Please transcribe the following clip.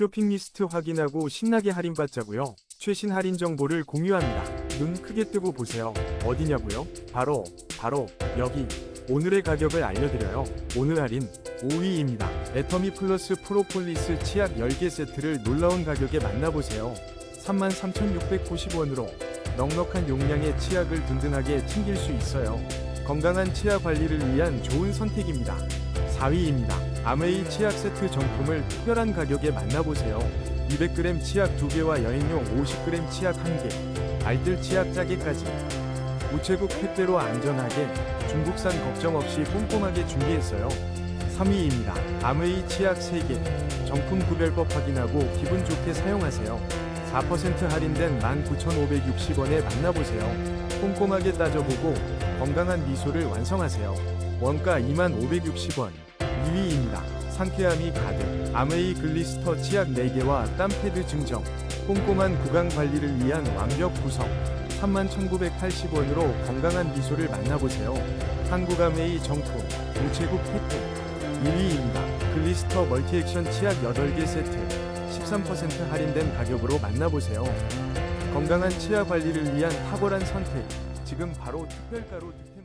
쇼핑 리스트 확인하고 신나게 할인받자고요. 최신 할인 정보를 공유합니다. 눈 크게 뜨고 보세요. 어디냐고요? 바로 바로 여기 오늘의 가격을 알려드려요. 오늘 할인 5위입니다. 애터미 플러스 프로폴리스 치약 10개 세트를 놀라운 가격에 만나보세요. 33,690원으로 넉넉한 용량의 치약을 든든하게 챙길 수 있어요. 건강한 치아 관리를 위한 좋은 선택입니다. 4위입니다. 아메이 치약 세트 정품을 특별한 가격에 만나보세요. 200g 치약 2개와 여행용 50g 치약 1개, 알뜰 치약 짜게까지 우체국 택배로 안전하게 중국산 걱정 없이 꼼꼼하게 준비했어요. 3위입니다. 아메이 치약 3개, 정품 구별법 확인하고 기분 좋게 사용하세요. 4% 할인된 19,560원에 만나보세요. 꼼꼼하게 따져보고 건강한 미소를 완성하세요. 원가 25,560원. 2위입니다. 상쾌함이 가득. 아메이 글리스터 치약 4개와 땀패드 증정. 꼼꼼한 구강 관리를 위한 완벽 구성. 31,980원으로 건강한 미소를 만나보세요. 한국 아메이 정품. 우체국 택배. 1위입니다. 글리스터 멀티액션 치약 8개 세트. 13% 할인된 가격으로 만나보세요. 건강한 치아 관리를 위한 탁월한 선택. 지금 바로 특별가로 득템.